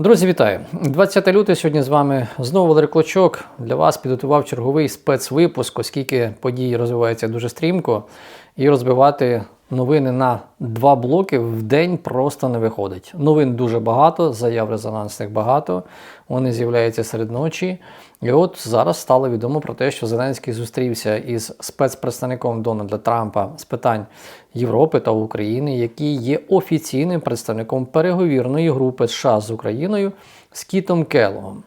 Друзі, вітаю! 20 лютого сьогодні з вами знову Валерій Клочок. Для вас підготував черговий спецвипуск, оскільки події розвиваються дуже стрімко, і розбивати новини на два блоки в день просто не виходить. Новин дуже багато, заяв резонансних багато. Вони з'являються серед ночі. І от зараз стало відомо про те, що Зеленський зустрівся із спецпредставником Дональда Трампа з питань Європи та України, який є офіційним представником переговірної групи США з Україною з Кітом Келлогом.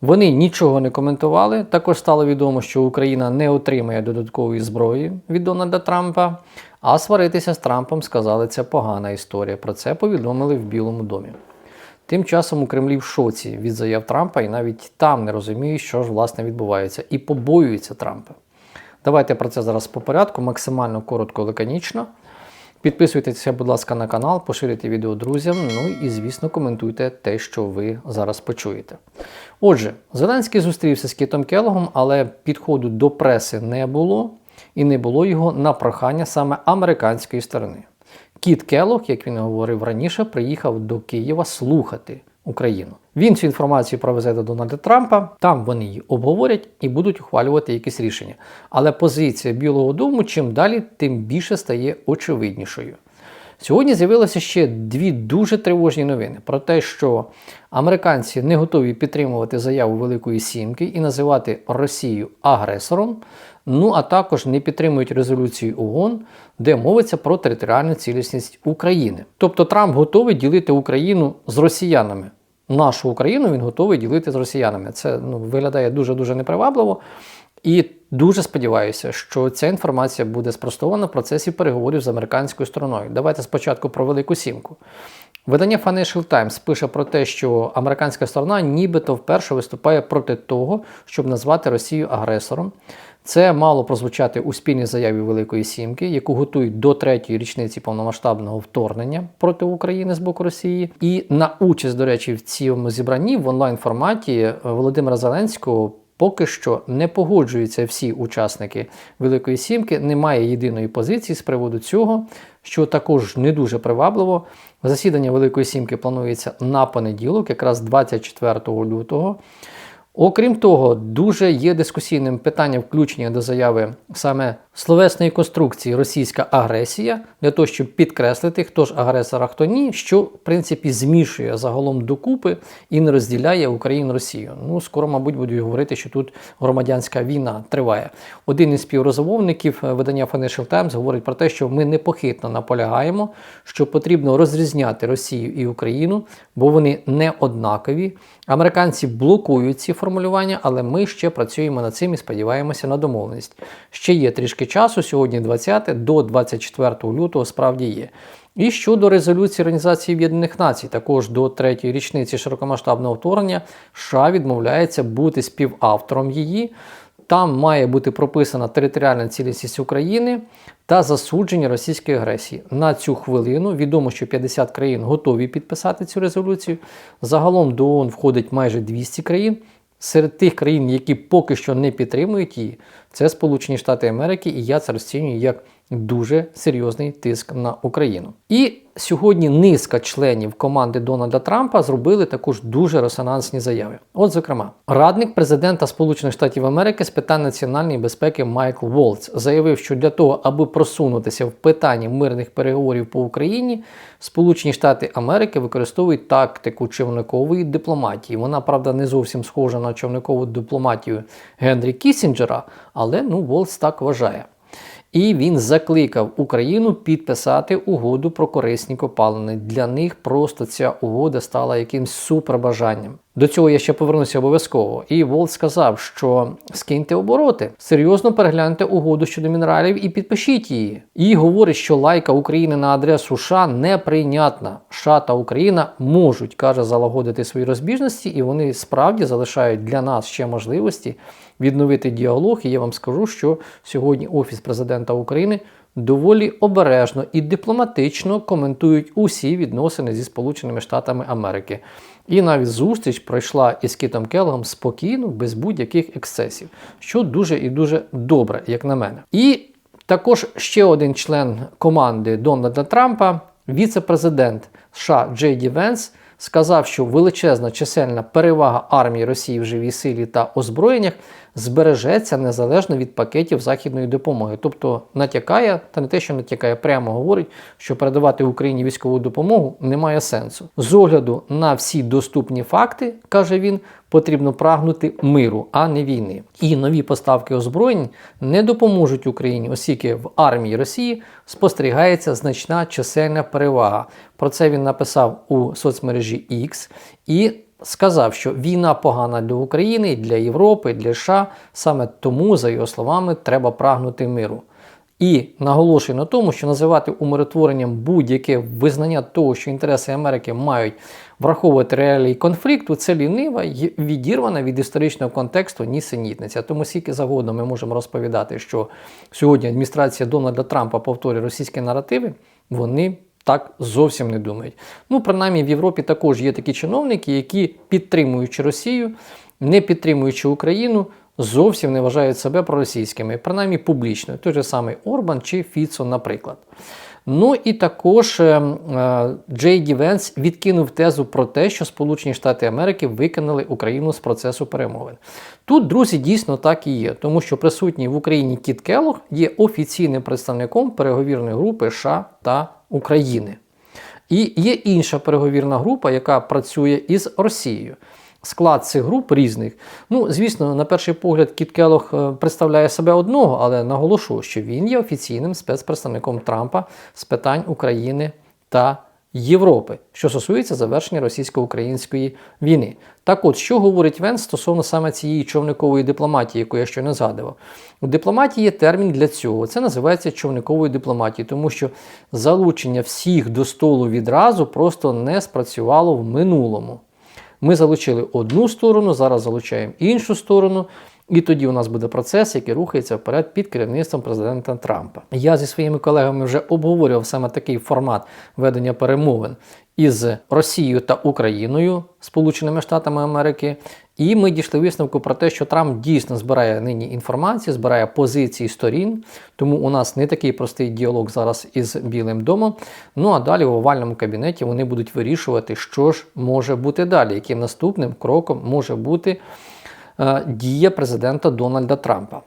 Вони нічого не коментували. Також стало відомо, що Україна не отримає додаткової зброї від Дональда Трампа, а сваритися з Трампом сказали, це погана історія. Про це повідомили в Білому домі. Тим часом у Кремлі в шоці від заяв Трампа і навіть там не розуміють, що ж власне відбувається, і побоюються Трампа. Давайте про це зараз по порядку, максимально коротко, лаконічно. Підписуйтеся, будь ласка, на канал, поширюйте відео друзям. Ну і, звісно, коментуйте те, що ви зараз почуєте. Отже, Зеленський зустрівся з Кітом Келогом, але підходу до преси не було, і не було його на прохання саме американської сторони. Кіт Келог, як він говорив раніше, приїхав до Києва слухати Україну. Він цю інформацію провезе до Дональда Трампа, там вони її обговорять і будуть ухвалювати якісь рішення. Але позиція Білого Дому чим далі, тим більше стає очевиднішою. Сьогодні з'явилося ще дві дуже тривожні новини про те, що американці не готові підтримувати заяву Великої Сімки і називати Росію агресором. Ну а також не підтримують резолюцію ООН, де мовиться про територіальну цілісність України. Тобто Трамп готовий ділити Україну з росіянами. Нашу Україну він готовий ділити з росіянами. Це ну, виглядає дуже дуже непривабливо. І дуже сподіваюся, що ця інформація буде спростована в процесі переговорів з американською стороною. Давайте спочатку про Велику Сімку. Видання Financial Times пише про те, що американська сторона нібито вперше виступає проти того, щоб назвати Росію агресором. Це мало прозвучати у спільній заяві Великої Сімки, яку готують до третьої річниці повномасштабного вторгнення проти України з боку Росії. І на участь, до речі, в цьому зібранні в онлайн форматі Володимира Зеленського. Поки що не погоджуються всі учасники Великої Сімки, немає єдиної позиції з приводу цього, що також не дуже привабливо. Засідання Великої Сімки планується на понеділок, якраз 24 лютого. Окрім того, дуже є дискусійним питання включення до заяви саме словесної конструкції російська агресія для того, щоб підкреслити, хто ж агресор, а хто ні, що в принципі змішує загалом докупи і не розділяє Україну Росію. Ну скоро, мабуть, будуть говорити, що тут громадянська війна триває. Один із співрозмовників видання Financial Times говорить про те, що ми непохитно наполягаємо, що потрібно розрізняти Росію і Україну, бо вони не однакові. Американці блокують ці формулювання, але ми ще працюємо над цим і сподіваємося на домовленість. Ще є трішки часу, сьогодні 20 до 24 лютого справді є. І щодо резолюції Організації Об'єднаних Націй, також до третьої річниці широкомасштабного вторгнення, США відмовляється бути співавтором її. Там має бути прописана територіальна цілісність України та засудження російської агресії. На цю хвилину відомо, що 50 країн готові підписати цю резолюцію. Загалом до ООН входить майже 200 країн. Серед тих країн, які поки що не підтримують її, це Сполучені Штати Америки, і я це розцінюю як дуже серйозний тиск на Україну. І сьогодні низка членів команди Дональда Трампа зробили також дуже резонансні заяви. От, зокрема, радник президента Сполучених Штатів Америки з питань національної безпеки Майкл Волц заявив, що для того, аби просунутися в питанні мирних переговорів по Україні, Сполучені Штати Америки використовують тактику човникової дипломатії. Вона, правда, не зовсім схожа на човникову дипломатію Генрі Кісінджера, але ну Волц так вважає. І він закликав Україну підписати угоду про корисні копалини. Для них просто ця угода стала якимсь супербажанням. До цього я ще повернуся обов'язково. І Волт сказав, що скиньте обороти, серйозно перегляньте угоду щодо мінералів і підпишіть її. І говорить, що лайка України на адресу США неприйнятна. США та Україна можуть, каже, залагодити свої розбіжності, і вони справді залишають для нас ще можливості відновити діалог. І я вам скажу, що сьогодні Офіс президента України доволі обережно і дипломатично коментують усі відносини зі Сполученими Штатами Америки. І навіть зустріч пройшла із Кітом Келлогом спокійно, без будь-яких ексцесів, що дуже і дуже добре, як на мене. І також ще один член команди Дональда Трампа, віце-президент США Джей Ді Венс, сказав, що величезна чисельна перевага армії Росії в живій силі та озброєннях збережеться незалежно від пакетів західної допомоги. Тобто натякає, та не те, що натякає, прямо говорить, що передавати Україні військову допомогу немає сенсу. З огляду на всі доступні факти, каже він, потрібно прагнути миру, а не війни. І нові поставки озброєнь не допоможуть Україні, оскільки в армії Росії спостерігається значна чисельна перевага. Про це він написав у соцмережі X і сказав, що війна погана для України, для Європи, для США. Саме тому, за його словами, треба прагнути миру. І наголошує на тому, що називати умиротворенням будь-яке визнання того, що інтереси Америки мають враховувати реалії конфлікту, це лінива й відірвана від історичного контексту нісенітниця. Тому скільки завгодно ми можемо розповідати, що сьогодні адміністрація Дональда Трампа повторює російські наративи, вони так зовсім не думають. Ну, принаймні, в Європі також є такі чиновники, які підтримуючи Росію, не підтримуючи Україну, зовсім не вважають себе проросійськими, принаймні публічно. Той же самий Орбан чи Фіцо, наприклад. Ну і також е, е, Джей Ді Венс відкинув тезу про те, що Сполучені Штати Америки викинули Україну з процесу перемовин. Тут, друзі, дійсно так і є, тому що присутній в Україні Кіт Келлог є офіційним представником переговірної групи США та України. І є інша переговірна група, яка працює із Росією. Склад цих груп різних. Ну, звісно, на перший погляд, Кіт Келлог е, представляє себе одного, але наголошую, що він є офіційним спецпредставником Трампа з питань України та Європи, що стосується завершення російсько-української війни. Так от, що говорить Венс стосовно саме цієї човникової дипломатії, яку я ще не згадував. У дипломатії є термін для цього. Це називається човниковою дипломатією, тому що залучення всіх до столу відразу просто не спрацювало в минулому. Ми залучили одну сторону, зараз залучаємо іншу сторону. І тоді у нас буде процес, який рухається вперед під керівництвом президента Трампа. Я зі своїми колегами вже обговорював саме такий формат ведення перемовин із Росією та Україною, Сполученими Штатами Америки. І ми дійшли висновку про те, що Трамп дійсно збирає нині інформацію, збирає позиції сторін, тому у нас не такий простий діалог зараз із Білим домом. Ну а далі в овальному кабінеті вони будуть вирішувати, що ж може бути далі, яким наступним кроком може бути дія президента Дональда Трампа.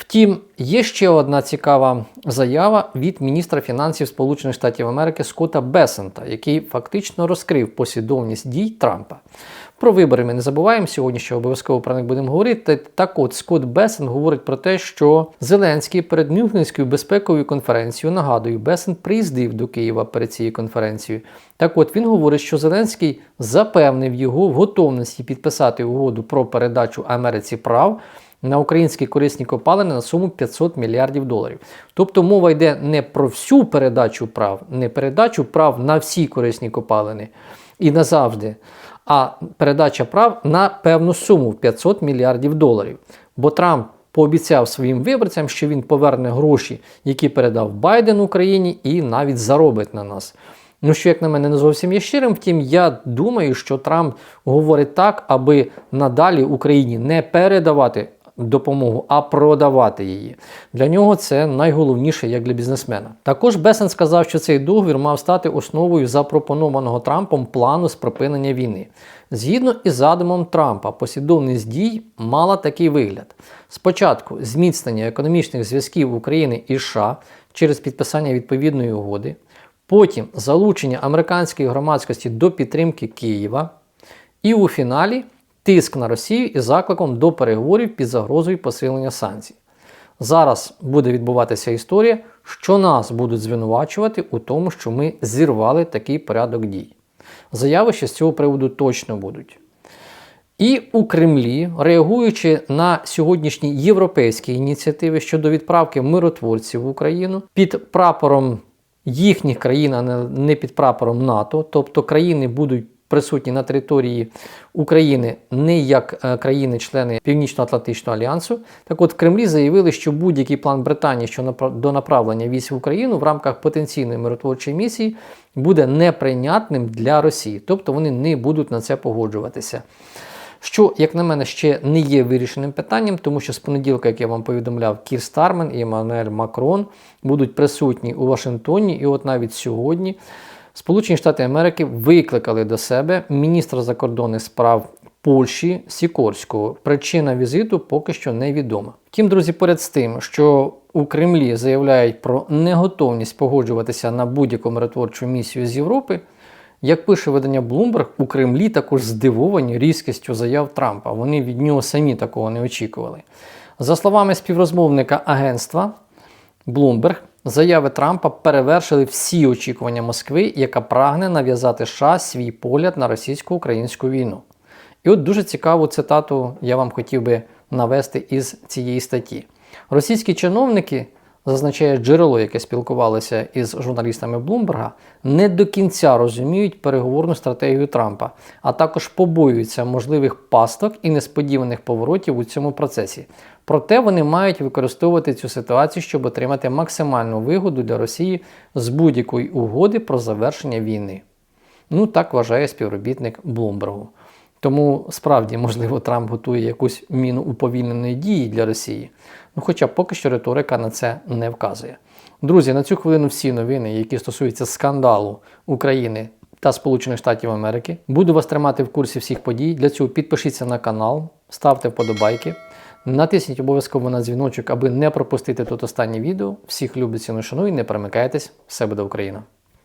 Втім, є ще одна цікава заява від міністра фінансів Сполучених Штатів Америки Скотта Бесента, який фактично розкрив послідовність дій Трампа. Про вибори ми не забуваємо сьогодні, що обов'язково про них будемо говорити. Так от Скотт Бесен говорить про те, що Зеленський перед Мюнхенською безпековою конференцією, нагадую, Бесен приїздив до Києва перед цією конференцією. Так от він говорить, що Зеленський запевнив його в готовності підписати угоду про передачу Америці прав на українські корисні копалини на суму 500 мільярдів доларів. Тобто мова йде не про всю передачу прав, не передачу прав на всі корисні копалини і назавжди, а передача прав на певну суму в 500 мільярдів доларів. Бо Трамп пообіцяв своїм виборцям, що він поверне гроші, які передав Байден Україні, і навіть заробить на нас. Ну, що, як на мене, не зовсім є щирим. Втім, я думаю, що Трамп говорить так, аби надалі Україні не передавати допомогу, а продавати її. Для нього це найголовніше як для бізнесмена. Також Бесен сказав, що цей договір мав стати основою запропонованого Трампом плану з припинення війни. Згідно із задумом Трампа, послідовність дій мала такий вигляд: спочатку зміцнення економічних зв'язків України і США через підписання відповідної угоди. Потім залучення американської громадськості до підтримки Києва. І у фіналі тиск на Росію із закликом до переговорів під загрозою посилення санкцій. Зараз буде відбуватися історія, що нас будуть звинувачувати у тому, що ми зірвали такий порядок дій. Заяви ще з цього приводу точно будуть. І у Кремлі, реагуючи на сьогоднішні європейські ініціативи щодо відправки миротворців в Україну під прапором їхніх країн, а не під прапором НАТО, тобто країни будуть присутні на території України не як е, країни-члени Північно-Атлантичного альянсу. Так от в Кремлі заявили, що будь-який план Британії щодо направлення військ в Україну в рамках потенційної миротворчої місії буде неприйнятним для Росії, тобто вони не будуть на це погоджуватися. Що, як на мене, ще не є вирішеним питанням, тому що з понеділка, як я вам повідомляв, Кір Стармен і Еммануель Макрон будуть присутні у Вашингтоні, і от навіть сьогодні Сполучені Штати Америки викликали до себе міністра закордонних справ Польщі Сікорського. Причина візиту поки що невідома. Втім, друзі, поряд з тим, що у Кремлі заявляють про неготовність погоджуватися на будь-яку миротворчу місію з Європи. Як пише видання Bloomberg, у Кремлі також здивовані різкістю заяв Трампа. Вони від нього самі такого не очікували. За словами співрозмовника агентства Bloomberg, заяви Трампа перевершили всі очікування Москви, яка прагне нав'язати США свій погляд на російсько-українську війну. І от дуже цікаву цитату я вам хотів би навести із цієї статті. Російські чиновники, зазначає джерело, яке спілкувалося із журналістами Блумберга, не до кінця розуміють переговорну стратегію Трампа, а також побоюються можливих пасток і несподіваних поворотів у цьому процесі. Проте вони мають використовувати цю ситуацію, щоб отримати максимальну вигоду для Росії з будь-якої угоди про завершення війни. Ну так вважає співробітник Блумбергу. Тому справді, можливо, Трамп готує якусь міну уповільненої дії для Росії. Ну, хоча поки що риторика на це не вказує. Друзі, на цю хвилину всі новини, які стосуються скандалу України та Сполучених Штатів Америки. Буду вас тримати в курсі всіх подій. Для цього підпишіться на канал, ставте вподобайки. Натисніть обов'язково на дзвіночок, аби не пропустити тут останнє відео. Всіх люблю, ціну шаную, не перемикайтесь. Все буде Україна!